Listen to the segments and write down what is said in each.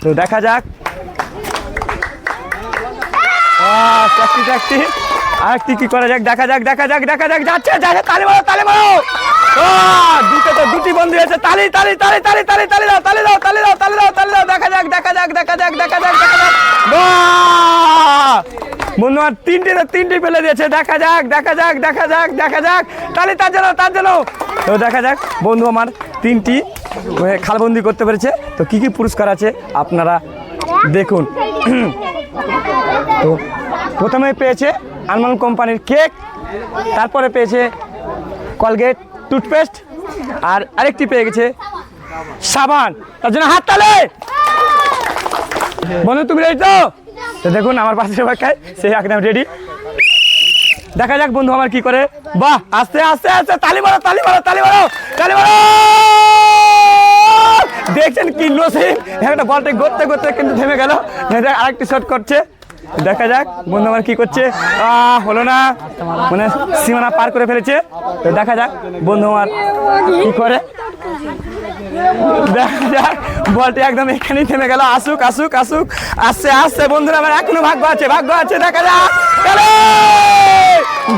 তো দেখা যাক আহ, চারটি চারটি আরেকটি কি করা যাক দেখা যাক দেখা যাক দেখা যাক যাচ্ছে যাচ্ছে তালি মারো তালি মারো দুটো তো দুটি বন্ধু আছে তালি তালি তালি তালি তালি তালি দাও তালি দাও তালি দাও তালি দাও তালি দাও দেখা যাক দেখা যাক দেখা যাক দেখা যাক দেখা যাক! বন্ধু আমার তিনটে না তিনটে ফেলে দিয়েছে দেখা যাক দেখা যাক দেখা যাক দেখা যাক তালি তার জন্য তার জন্য তো দেখা যাক বন্ধু আমার তিনটি মানে খালবন্দি করতে পেরেছে। তো কি কি পুরস্কার আছে আপনারা দেখুন। তো প্রথমে পেয়েছে আনমন কোম্পানির কেক, তারপরে পেয়েছে কলগেট, টুথপেস্ট, আর আরেকটি পেয়ে গেছে সাবান। তার জন্য হাত তালে! বন্ধু, তুমি রেডি তো? তো দেখুন, আমার পাশে বাক্যায় সে একদম রেডি দেখা যাক বন্ধু, আমার কি করে। বাহ, আস্তে আস্তে আস্তে, তালি মারো তালি মারো তালি মারো তালি মারো! দেখছেন কি একটা বলটা করতে করতে কিন্তু থেমে গেল। আরেকটি শট করছে। দেখা যাক, বন্ধু আমার কি করছে? হলো না। মানে সীমানা পার করে ফেলেছে। দেখা যাক, বন্ধু আমার কি করে। দেখা যাক, বলটি একদম এখানেই থেমে গেল। আসুক আসুক আসুক। আসছে আসছে, বন্ধুরা আমার এখনও ভাগ্য আছে ভাগ্য আছে। দেখা যাক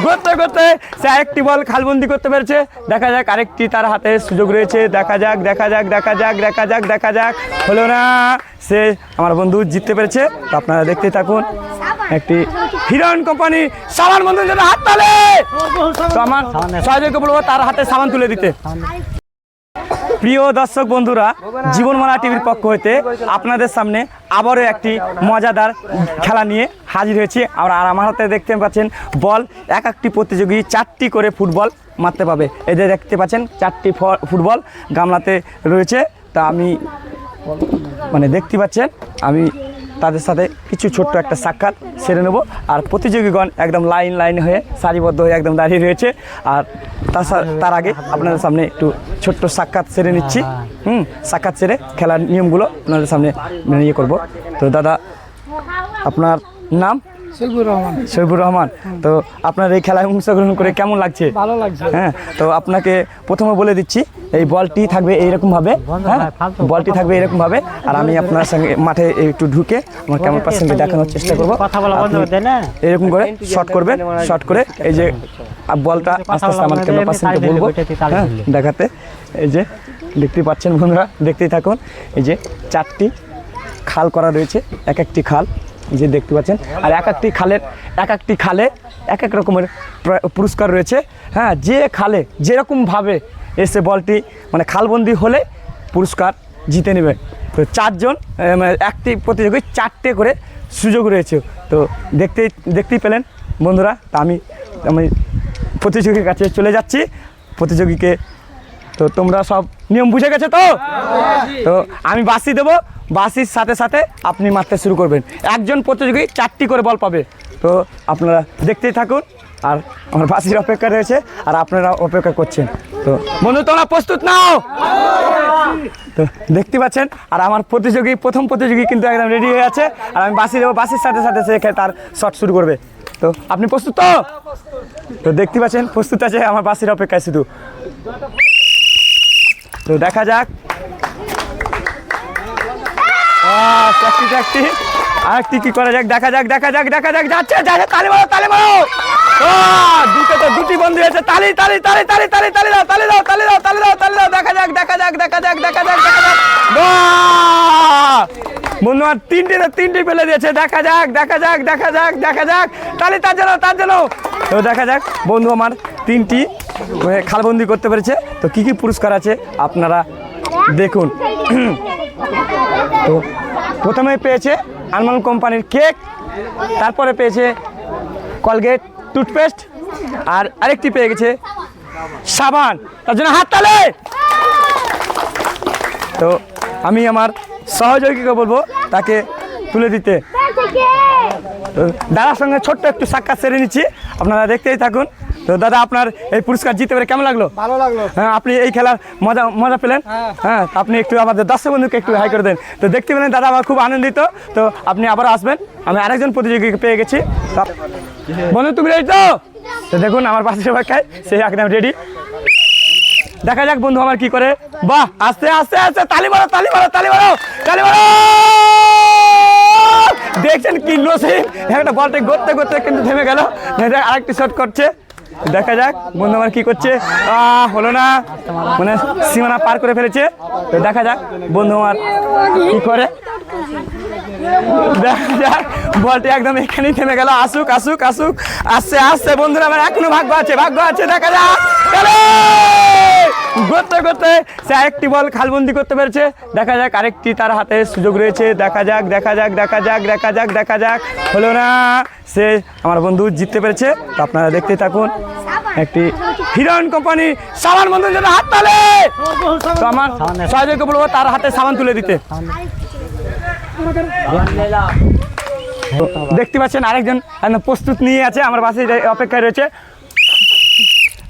করতে করতে সে আরেকটি বল খালবন্দি করতে পেরেছে। দেখা যাক আরেকটি তার হাতে সুযোগ রয়েছে। দেখা যাক দেখা যাক দেখা যাক দেখা যাক দেখা যাক। হলো না, সে আমার বন্ধু জিততে পেরেছে। তো আপনারা দেখতে থাকুন, একটি হিরন কোম্পানি সাবান বন্ধুর জন্য হাত তালে। তো আমার সহযোগী বলব তার হাতে সাবান তুলে দিতে। প্রিয় দর্শক বন্ধুরা, জীবনমালা টিভির পক্ষ হইতে আপনাদের সামনে আবারও একটি মজাদার খেলা নিয়ে হাজির হয়েছি। আর আর আমার হাতে দেখতে পাচ্ছেন বল, এক একটি প্রতিযোগী চারটি করে ফুটবল মারতে পাবে। এদের দেখতে পাচ্ছেন, চারটি ফুটবল গামলাতে রয়েছে। তা আমি মানে দেখতে পাচ্ছেন, আমি তাদের সাথে কিছু ছোট্ট একটা সাক্ষাৎ সেরে নেব। আর প্রতিযোগীগণ একদম লাইন লাইন হয়ে সারিবদ্ধ হয়ে একদম দাঁড়িয়ে রয়েছে। আর তার আগে আপনাদের সামনে একটু ছোট্ট সাক্ষাৎ সেরে নিচ্ছি। হুম সাক্ষাৎ সেরে খেলার নিয়মগুলো আপনাদের সামনে মেনে ইয়ে করব। তো দাদা আপনার নাম? শৈবুর রহমান। তো আপনার এই খেলায় অংশগ্রহণ করে কেমন লাগছে? ভালো লাগছে। হ্যাঁ তো আপনাকে প্রথমে বলে দিচ্ছি এই বলটি থাকবে এইরকম ভাবে হ্যাঁ বলটি থাকবে এরকম ভাবে আর আমি আপনার সঙ্গে মাঠে একটু ঢুকে আমার ক্যামেরা পার্সেন্টকে দেখানোর চেষ্টা করব। না এরকম করে শর্ট করবেন শর্ট করে এই যে বলটা আস্তে আস্তে আমার ক্যামেরা পার্সেন্টকে বলব। হ্যাঁ দেখাতে এই যে দেখতেই পাচ্ছেন বন্ধুরা দেখতেই থাকুন এই যে চারটি খাল করা রয়েছে এক একটি খাল। যে দেখতে পাচ্ছেন। আর এক একটি খালের এক একটি খালে এক এক রকমের পুরস্কার রয়েছে। হ্যাঁ যে খালে যেরকমভাবে এসে বলটি মানে খালবন্দি হলে পুরস্কার জিতে নেবে। তো চারজন একটি প্রতিযোগী চারটে করে সুযোগ রয়েছে। তো দেখতেই দেখতেই পেলেন বন্ধুরা, তা আমি আমি প্রতিযোগীর কাছে চলে যাচ্ছি। প্রতিযোগীকে তো তোমরা সব নিয়ম বুঝে গেছো তো? তো আমি বাসি দেবো বাসির সাথে সাথে আপনি মারতে শুরু করবেন। একজন প্রতিযোগী চারটি করে বল পাবে। তো আপনারা দেখতেই থাকুন আর আমার বাসির অপেক্ষা রয়েছে আর আপনারা অপেক্ষা করছেন। তো বন্ধু তোমরা প্রস্তুত নাও। তো দেখতে পাচ্ছেন আর আমার প্রতিযোগী প্রথম প্রতিযোগী কিন্তু একদম রেডি হয়ে আছে। আর আমি বাসি দেবো বাসির সাথে সাথে সে তার শট শুরু করবে। তো আপনি প্রস্তুত তো? তো দেখতে পাচ্ছেন প্রস্তুত আছে আমার বাসির অপেক্ষায় শুধু। তো দেখা যাক। আহ, চাকরি আর কি কি করা যাক? দেখা যাক দেখা যাক দেখা যাক যাচ্ছে যাচ্ছে তালে মারো তালে মারো। দুটো তো দুটি বন্ধু আছে। তালি তালি তালি তালি তালি তালি দাও তালি দাও তালি দাও তালি দাও তালি দাও। দেখা যাক দেখা যাক দেখা যাক দেখা যাক দেখা যাক! বন্ধু আমার তিনটে তিনটে ফেলে দিয়েছে। দেখা যাক দেখা যাক দেখা যাক দেখা যাক। তালি তার জন্য তার জন্য। তো দেখা যাক, বন্ধু আমার তিনটি খালবন্দি করতে পেরেছে। তো কি কি পুরস্কার আছে আপনারা দেখুন। তো প্রথমে পেয়েছে আনমন কোম্পানির কেক, তারপরে পেয়েছে কলগেট, টুথপেস্ট, আর আরেকটি পেয়ে গেছে সাবান। তার জন্য হাত তালে! তো আমি আমার সহযোগীকে বলব? তাকে তুলে দিতে। তো দাদার সঙ্গে ছোট্ট একটু সাক্ষাৎ সেরে নিচ্ছি। আপনারা দেখতেই থাকুন। তো দাদা আপনার এই পুরস্কার জিতে পেরে কেমন লাগল? ভালো লাগল। হ্যাঁ আপনি এই খেলার মজা মজা পেলেন। হ্যাঁ। হ্যাঁ আপনি একটু আমাদের দর্শক বন্ধুকে একটু হাই করে দেন। তো দেখতে পেলেন দাদা আমার খুব আনন্দিত। তো আপনি আবার আসবেন। আমি আরেকজন প্রতিযোগীকে পেয়ে গেছি। বন্ধু তুমি রেডি তো? তো দেখুন আমার পাশে সবাই খায়। সে একদম রেডি। দেখা যাক বন্ধু আমার কি করে। বাহ, আস্তে আস্তে আস্তে, তালি মারো তালি মারো তালি মারো তালি মারো! দেখছেন কি লোসিন হ্যাঁ, একটা বলটা গড়তে গড়তে কিন্তু থেমে গেল। আরেকটি শট করছে। দেখা যাক, বন্ধু আমার কি করছে। হলো না। মানে সীমানা পার করে ফেলেছে। তো দেখা যাক, বন্ধু আমার কি করে। দেখা যাক বলটি একদম এখানেই থেমে গেল। আসুক আসুক আসুক। আসছে আসছে, বন্ধুরা, আমার এখনও ভাগ্য আছে ভাগ্য আছে, দেখা যাক! করতে করতে সে আরেকটি বল খালবন্দি করতে পেরেছে। দেখা যাক, আরেকটি তার হাতে সুযোগ রয়েছে। দেখা যাক দেখা যাক দেখা যাক দেখা যাক দেখা যাক। হলো না, সে আমার বন্ধু জিততে পেরেছে। তো আপনারা দেখতে থাকুন, একটি হিরোইন কোম্পানি সাবান বন্ধুর জন্য হাত তালে। তো আমার সহযোগী বলব, তার হাতে সাবান তুলে দিতে। দেখতে পাচ্ছেন আরেকজন প্রস্তুত নিয়ে আছে, আমার বাসে অপেক্ষায় রয়েছে।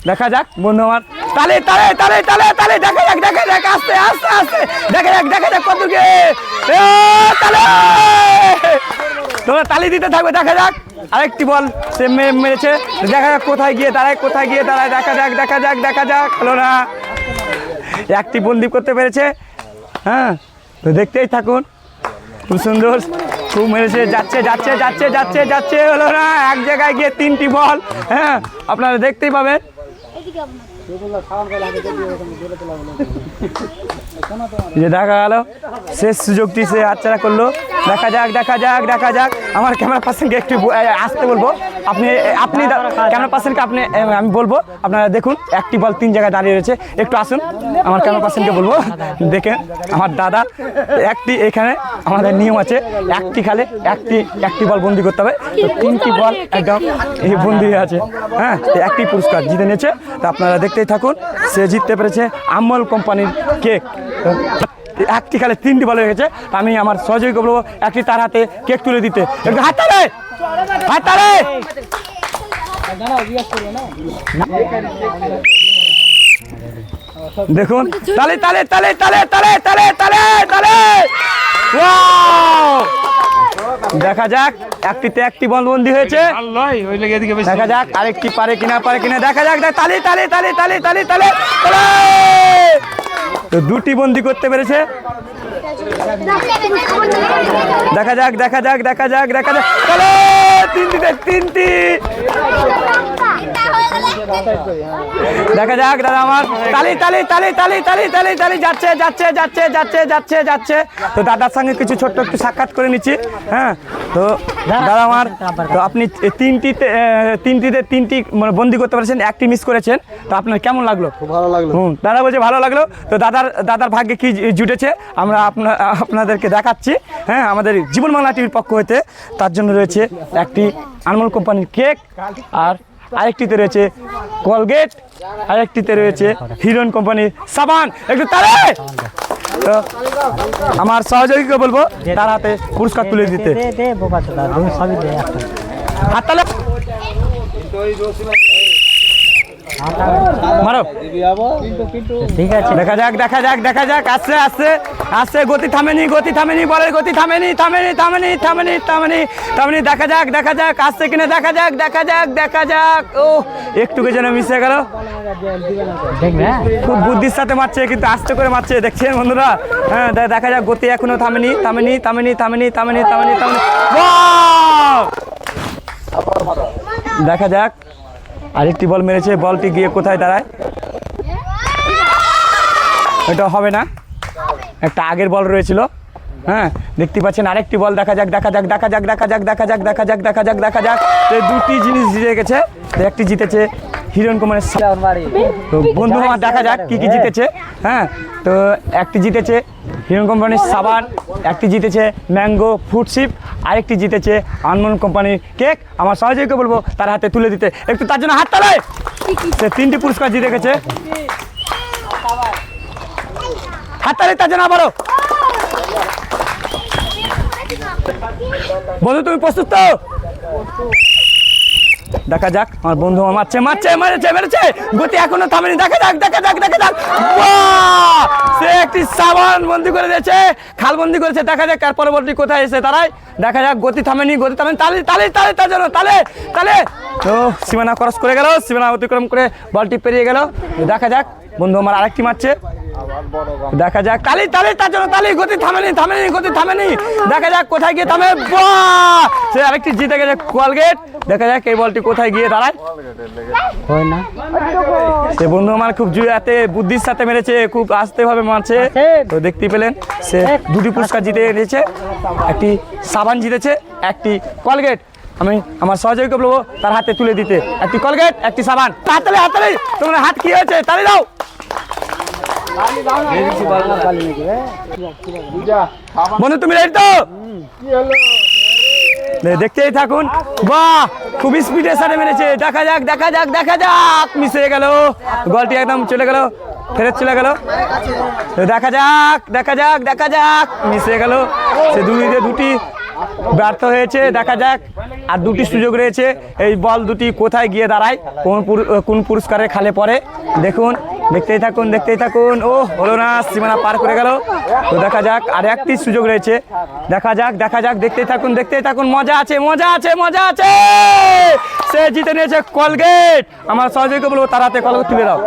দেখা যাক, বন্ধু আমার। তালে তালে তালে তালে তালে, দেখা যাক দেখা যাক, আস্তে আস্তে আস্তে, দেখা যাক দেখা যাক কত তালে! তোমরা তালি দিতে থাকবে, দেখা যাক। আরেকটি বল সে মেরেছে। দেখা যাক কোথায় গিয়ে দাঁড়ায়, কোথায় গিয়ে দাঁড়ায়। দেখা যাক দেখা যাক দেখা যাক। হলো না। একটি বন্দি করতে পেরেছে। হ্যাঁ তো দেখতেই থাকুন। খুব সুন্দর খুব মেরেছে, যাচ্ছে যাচ্ছে যাচ্ছে যাচ্ছে যাচ্ছে হলো না, এক জায়গায় গিয়ে তিনটি বল হ্যাঁ আপনারা দেখতেই পাবেন। যে দেখা গেল। শেষ সুযোগটি সে হাতছাড়া করল। দেখা যাক দেখা যাক দেখা যাক। আমার ক্যামেরা পার্সনকে একটু আসতে বলব। আপনি আপনি ক্যামেরা পার্সনকে আপনি আমি বলব। আপনারা দেখুন, একটি বল তিন জায়গায় দাঁড়িয়ে রয়েছে। একটু আসুন। আমার ক্যামেরা পার্সনকে বলব। দেখেন, আমার দাদা, একটি এখানে, আমাদের নিয়ম আছে, একটি খালে একটি একটি বল বন্দি করতে হবে। তো তিনটি বল একদম বন্দি আছে। হ্যাঁ একটি পুরস্কার জিতে নিয়েছে। তো আপনারা দেখতেই থাকুন, সে জিততে পেরেছে আমল কোম্পানির কেক। একটি খালে তিনটি বল গেছে আমি আমার সহযোগীকে বলব একটি তার হাতে কেক তুলে দিতে। একটু হাত তালে! দেখুন, তালে তালে তালে তালে তালে তালে তালে তালে! দেখা যাক একটিতে একটি বল বন্দি হয়েছে দেখা যাক আরেকটি পারে কিনা পারে কিনা দেখা যাক তালি তালি তালি তালি তালি তালি! তো দুটি বন্দি করতে পেরেছে। দেখা যাক দেখা যাক দেখা যাক দেখা যাক তিনটি তিনটিতে তিনটি! দেখা যাক দাদা আমার। তালি তালি তালি তালি তালি তালি তালি যাচ্ছে যাচ্ছে যাচ্ছে যাচ্ছে যাচ্ছে যাচ্ছে। তো দাদার সঙ্গে কিছু ছোট্ট একটু সাক্ষাৎ করে নিচ্ছি হ্যাঁ? তো দাদা আমার তো আপনি তিনটিতে তিনটিতে তিনটি মানে বন্দি করতে পারছেন একটি মিস করেছেন। তো আপনার কেমন লাগল? ভালো লাগল। হুম দাদা বলছে ভালো লাগল। তো দাদার দাদার ভাগ্যে কি জুটেছে আমরা আপনা আপনাদেরকে দেখাচ্ছি হ্যাঁ? আমাদের জীবন বাংলা টিভির পক্ষ হতে তার জন্য রয়েছে একটি আনমোল কোম্পানির কেক আর আরেকটিতে রয়েছে কলগেট আরেকটিতে রয়েছে হিরন কোম্পানি সাবান একটু তারে তো আমার সহযোগীকে বলব তার হাতে পুরস্কার তুলে দিতে। হাততালে মারো। ঠিক আছে। দেখা যাক দেখা যাক দেখা যাক। আসছে আসছে আসছে। গতি থামেনি গতি থামেনি বলের গতি থামেনি থামেনি থামেনি থামেনি থামেনি থামেনি। দেখা যাক দেখা যাক আসছে কিনা। দেখা যাক দেখা যাক দেখা যাক। ও একটুকে যেন মিশে গেল? খুব বুদ্ধির সাথে মারছে কিন্তু আস্তে করে মারছে। দেখছেন বন্ধুরা? হ্যাঁ দেখা যাক গতি এখনও থামেনি থামেনি থামেনি থামেনি থামেনি থামেনি থামেনি। দেখা যাক। আরেকটি বল মেরেছে, বলটি গিয়ে কোথায় দাঁড়ায়? এটা হবে না? একটা আগের বল রয়েছিল। হ্যাঁ দেখতে পাচ্ছেন আরেকটি বল, দেখা যাক দেখা যাক দেখা যাক দেখা যাক দেখা যাক দেখা যাক দেখা যাক দেখা যাক দুটি জিনিস জিতে গেছে। একটি জিতেছে হিরোইন কোম্পানির তো বন্ধু, আমার দেখা যাক কি কি জিতেছে। হ্যাঁ তো একটি জিতেছে হিরোইন কোম্পানির সাবান, একটি জিতেছে ম্যাঙ্গো ফ্রুটশিপ আরেকটি জিতেছে আনমন কোম্পানির কেক। আমার সহযোগীকে বলব, তার হাতে তুলে দিতে। একটু তার জন্য হাত তালায় সে তিনটি পুরস্কার জিতে গেছে। হাত তালে তার জন্য আবারও। বন্ধু, তুমি প্রস্তুত তো? দেখা যাক, আমার বন্ধু মারছে মারছে, মেরেছে মেরেছে। গতি এখনও থামেনি। দেখা যাক দেখা যাক দেখা যাক। সে একটি সাবান বন্দি করে দিয়েছে, খাল বন্দি করেছে। দেখা যাক আর পরবর্তী কোথায় এসে তারাই দেখা যাক, গতি থামেনি গতি থামেনি। তালে তালে তালে, তার জন্য, তালে তালে। তো সীমানা ক্রস করে গেল, সীমানা অতিক্রম করে বলটি পেরিয়ে গেল। দেখা যাক, বন্ধু আমার আরেকটি মারছে। দেখা যাক তালি তালি তার জন্য তালি গতি থামেনি থামেনি গতি থামেনি। দেখা যাক কোথায় গিয়ে থামে। সে আরেকটি জিতে গেছে কলগেট দেখা যাক এই বলটি কোথায় গিয়ে দাঁড়ায়। হয় না। সে বন্ধু আমার খুব জুয়াতে বুদ্ধির সাথে মেরেছে খুব আস্তে ভাবে মারছে। তো দেখতে পেলেন সে দুটি পুরস্কার জিতে এনেছে একটি সাবান জিতেছে একটি কলগেট আমি আমার সহযোগীকে বলব তার হাতে তুলে দিতে। একটি কলগেট একটি সাবান। হাততালি হাততালি তোমার হাত কি হয়েছে? তালি দাও। বন্ধু, তুমি রেডি তো? দেখতেই থাকুন। বাহ, খুব স্পিডের সাথে মেরেছে। দেখা যাক দেখা যাক দেখা যাক। মিশে গেল। গলটি একদম চলে গেল। ফেরত চলে গেল। দেখা যাক দেখা যাক দেখা যাক। মিশে গেল। সে দুটিতে দুটি ব্যর্থ হয়েছে। দেখা যাক। আর দুটি সুযোগ রয়েছে। এই বল দুটি কোথায় গিয়ে দাঁড়ায়? কোন পুর- কোন পুরস্কারের খালে পড়ে? দেখুন। দেখতেই থাকুন দেখতেই থাকুন। ও হলো না, সীমানা পার করে গেল। তো দেখা যাক, আর একটি সুযোগ রয়েছে। দেখা যাক দেখা যাক, দেখতেই থাকুন দেখতেই থাকুন। মজা আছে মজা আছে মজা আছে! সে জিতে নিয়েছে কলগেট। আমার সহযোগীকে বলব, তার হাতে কলগেট তুলে দাও।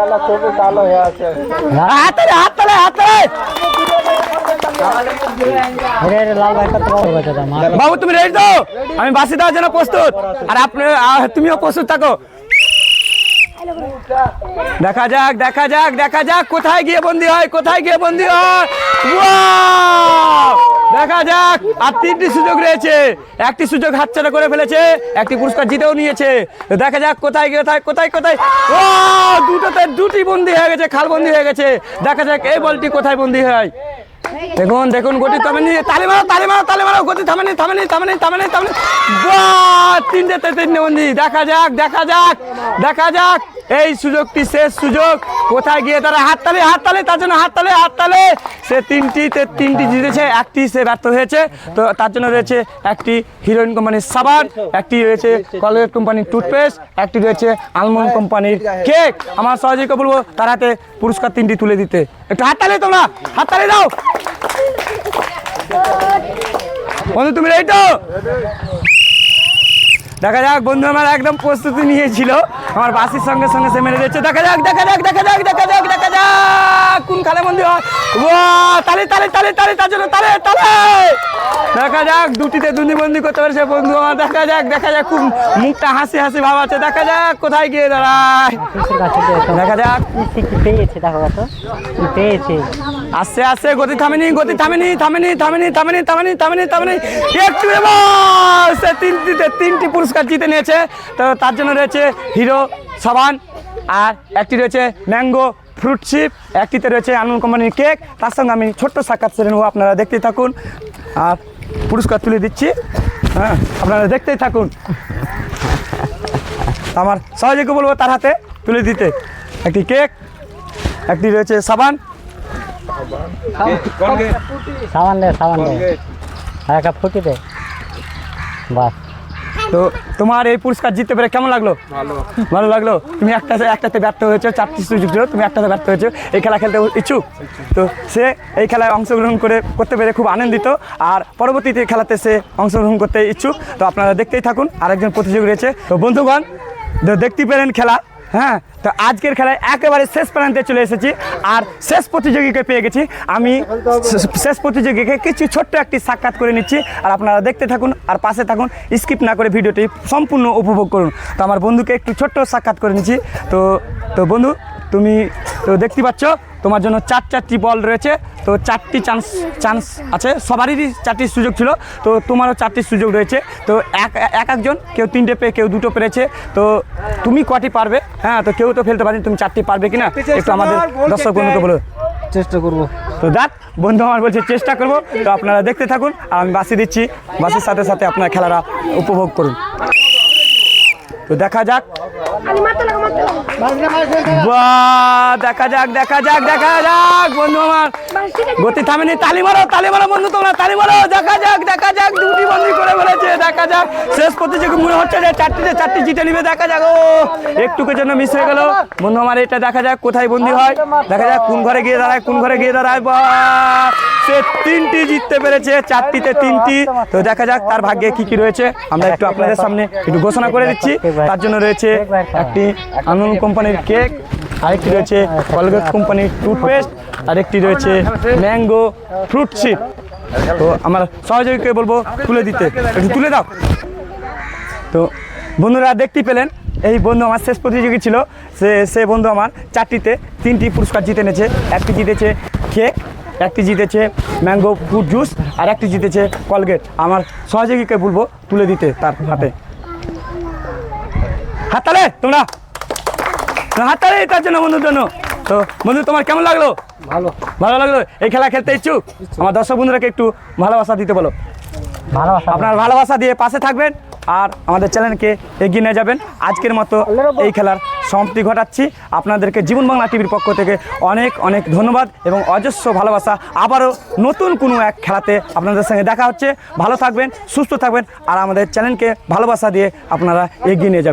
হাতে হাত তালে হাত তালে! দাম বাবু, তুমি রেডি তো? আমি বাসি দেওয়ার জন্য প্রস্তুত। আর আপনি তুমিও প্রস্তুত থাকো। দেখা যাক দেখা যাক দেখা যাক, কোথায় গিয়ে বন্দি হয়, কোথায় গিয়ে বন্দি হয়! দেখা যাক, আর তিনটি সুযোগ রয়েছে। একটি সুযোগ হাতছাড়া করে ফেলেছে, একটি পুরস্কার জিতেও নিয়েছে। দেখা যাক, কোথায় গিয়ে, কোথায় কোথায় কোথায়? ও দুটোতে দুটি বন্দি হয়ে গেছে, খাল বন্দি হয়ে গেছে। দেখা যাক, এই বলটি কোথায় বন্দি হয়? দেখুন দেখুন, গতি থামেনি। তালি মারো তালি মারো তালি মারো, গতি থামেনি থামেনি থামেনি থামেনি থামেনি। বাহ! তিনটেতে তিনটে বন্দি। দেখা যাক দেখা যাক দেখা যাক। এই সুযোগটি শেষ সুযোগ। কোথায় গিয়ে তারা হাততালি হাততালি, তার জন্য হাততালি হাততালি। সে তিনটিতে তিনটি জিতেছে, একটি সে ব্যর্থ হয়েছে। তো তার জন্য রয়েছে একটি হিরোইন কোম্পানির সাবান, একটি রয়েছে কলগেট কোম্পানির টুথপেস্ট, একটি রয়েছে আলমন্ড কোম্পানির কেক। আমার সহযোগীকে বলব তার হাতে পুরস্কার তিনটি তুলে দিতে। একটু হাততালি তোমরা, হাততালি দাও। বন্ধু, তুমি রেডি তো? দেখা যাক বন্ধু আমার একদম প্রস্তুতি নিয়েছিল। আমার বাসির সঙ্গে সঙ্গে সে মেরে দিচ্ছে দেখা যাক দেখা যাক দেখা যাক দেখা যাক দেখা যাক। কোন খালে হয় তালে তালে তালে তালে তার জন্য তালে তালে। দেখা যাক দুটিতে দুটি বন্দি করতে পারছে বন্ধু আমার। দেখা যাক দেখা যাক খুব মুখটা হাসি হাসি ভাব আছে। দেখা যাক কোথায় গিয়ে দাঁড়ায়। দেখা যাক। পেয়েছে দেখো পেয়েছে। আস্তে আস্তে গতি থামেনি গতি থামেনি থামেনি থামেনি থামেনি থামেনি থামেনি থামেনি। একটু এবার সে তিনটিতে তিনটি পুরস্কার জিতে নিয়েছে। তো তার জন্য রয়েছে হিরো সাবান, আর একটি রয়েছে ম্যাঙ্গো ফ্রুট চিপ, একটিতে রয়েছে আনন্দ কোম্পানির কেক। তার সঙ্গে আমি ছোট্ট সাক্ষাৎ সেরে নেব, আপনারা দেখতেই থাকুন। আর পুরস্কার তুলে দিচ্ছি। হ্যাঁ আপনারা দেখতেই থাকুন। আমার সহযোগী বলব তার হাতে তুলে দিতে। একটি কেক, একটি রয়েছে সাবান। সাবান দে সাবান দে। আর একটা ফুটি দে। বাস তো তোমার এই পুরস্কার জিততে পেরে কেমন লাগল? ভালো। লাগল? তুমি একটা একটাতে ব্যর্থ হয়েছো চারটি সুযোগ ছিল তুমি একটাতে ব্যর্থ হয়েছো। এই খেলা খেলতে ইচ্ছুক? তো সে এই খেলায় অংশগ্রহণ করে করতে পেরে খুব আনন্দিত। আর পরবর্তীতে খেলাতে সে অংশগ্রহণ করতে ইচ্ছুক। তো আপনারা দেখতেই থাকুন আরেকজন প্রতিযোগী রয়েছে। তো বন্ধুগণ দেখতে পেলেন খেলা। হ্যাঁ তো আজকের খেলায় একেবারে শেষ প্রান্তে চলে এসেছি আর শেষ প্রতিযোগীকে পেয়ে গেছি। আমি শেষ- প্রতিযোগীকে কিছু ছোট্ট একটি সাক্ষাৎ করে নিচ্ছি আর আপনারা দেখতে থাকুন আর পাশে থাকুন, স্কিপ না করে ভিডিওটি সম্পূর্ণ উপভোগ করুন। তো আমার বন্ধুকে একটু ছোট্ট সাক্ষাৎ করে নিচ্ছি। তো তো বন্ধু, তুমি তো দেখতে পাচ্ছ, তোমার জন্য চার চারটি বল রয়েছে। তো চারটি চান্স চান্স আছে। সবারই চারটি সুযোগ ছিল। তো তোমারও চারটি সুযোগ রয়েছে। তো এক এক একজন কেউ তিনটে পেয়ে কেউ দুটো পেরেছে। তো তুমি কটি পারবে? হ্যাঁ তো কেউ তো ফেলতে পারেনি। তুমি চারটি পারবে কিনা? একটু আমাদের দর্শক বন্ধুকে বলো। চেষ্টা করব। তো দেখ বন্ধু আমার বলছে চেষ্টা করব। তো আপনারা দেখতে থাকুন। আর আমি বাসি দিচ্ছি। বাসির সাথে সাথে আপনার খেলাটা উপভোগ করুন। তো দেখা যাক। বাহ দেখা যাক দেখা যাক দেখা যাক বন্ধু আমার। গতি থামেনি তালি মারো তালি মারো বন্ধু তোমরা তালি মারো। দেখা যাক দেখা যাক দুটি বন্দি করে ফেলেছে দেখা যাক। শেষ প্রতিযোগী মনে হচ্ছে যে চারটিতে চারটি জিতে নিবে দেখা যাক। ও একটুকু জন্য মিস হয়ে গেল। বন্ধু আমার এটা দেখা যাক কোথায় বন্দি হয়। দেখা যাক কোন ঘরে গিয়ে দাঁড়ায় কোন ঘরে গিয়ে দাঁড়ায়। বা সে তিনটি জিততে পেরেছে, চারটিতে তিনটি। তো দেখা যাক তার ভাগ্যে কি কি রয়েছে। আমরা একটু আপনাদের সামনে একটু ঘোষণা করে দিচ্ছি। তার জন্য রয়েছে একটি আনন্দ কোম্পানির কেক, আরেকটি রয়েছে কলগেট কোম্পানির টুথপেস্ট, আরেকটি রয়েছে ম্যাঙ্গো ফ্রুট চিপ তো আমার সহযোগীকে বলব তুলে দিতে। একটু তুলে দাও। তো বন্ধুরা দেখতে পেলেন, এই বন্ধু আমার শেষ প্রতিযোগী ছিল। সে সে বন্ধু আমার চারটিতে তিনটি পুরস্কার জিতে এনেছে, একটি জিতেছে কেক একটি জিতেছে ম্যাঙ্গো ফ্রুট জুস আর একটি জিতেছে কলগেট। আমার সহযোগীকে বলব তুলে দিতে তার হাতে। হাততালে তোমরা। হাততালে তার জন্য বন্ধুর জন্য। তো বন্ধু তোমার কেমন লাগল? ভালো। ভালো লাগল? এই খেলা খেলতে ইচ্ছুক? আমার দর্শক বন্ধুরাকে একটু ভালোবাসা দিতে বলো। ভালোবাসা। আপনার ভালোবাসা দিয়ে পাশে থাকবেন আর আমাদের চ্যানেলকে এগিয়ে নিয়ে যাবেন। আজকের মতো এই খেলার সমাপ্তি ঘটাচ্ছি। আপনাদেরকে জীবন বাংলা টিভির পক্ষ থেকে অনেক অনেক ধন্যবাদ এবং অজস্র ভালোবাসা। আবারও নতুন কোনো এক খেলাতে আপনাদের সঙ্গে দেখা হচ্ছে। ভালো থাকবেন, সুস্থ থাকবেন, আর আমাদের চ্যানেলকে ভালোবাসা দিয়ে আপনারা এগিয়ে নিয়ে যাবেন।